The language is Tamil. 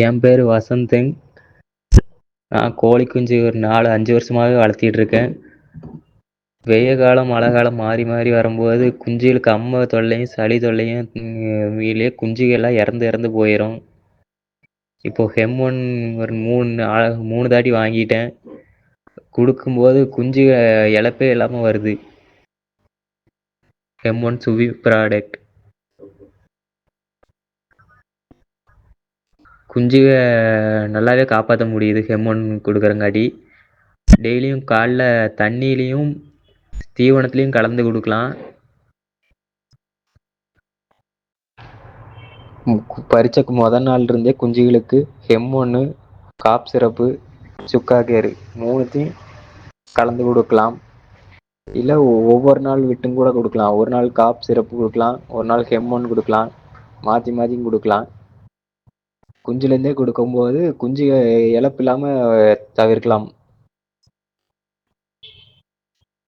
என் பேர் வசந்துங் நான் கோழி குஞ்சு ஒரு நாலு அஞ்சு வருஷமாகவே வளர்த்திட்டு இருக்கேன். வெய்ய காலம் மழை காலம் மாறி மாறி வரும்போது குஞ்சுகளுக்கு அம்மை தொல்லையும் சளி தொல்லையும் வீட்லேயே குஞ்சுகள்லாம் இறந்து இறந்து போயிடும் இப்போ ஹெம் ஒன் ஒரு மூணு மூணு தாட்டி வாங்கிட்டேன். கொடுக்கும்போது குஞ்சு இழப்பே இல்லாமல் வருது. ஹெம் ஒன் சுவி ப்ராடக்ட் குஞ்சுக நல்லாவே காப்பாற்ற முடியுது ஹெம் ஒன் கொடுக்குறங்காட்டி. டெய்லியும் காலைல தண்ணியிலையும் தீவனத்துலேயும் கலந்து கொடுக்கலாம். பறிச்ச முதல் நாள் இருந்தே குஞ்சுகளுக்கு ஹெம் ஒன்று காப் சிறப்பு சுக்கா கேரு மூணுத்தையும் கலந்து கொடுக்கலாம். இல்லை ஒவ்வொரு நாள் விட்டும் கூட கொடுக்கலாம். ஒரு நாள் காப் சிறப்பு கொடுக்கலாம் ஒரு நாள் ஹெம் கொடுக்கலாம். மாற்றி மாற்றியும் கொடுக்கலாம். குஞ்சுலேருந்தே கொடுக்கும்போது குஞ்சு இழப்பு இல்லாமல் தவிர்க்கலாம்.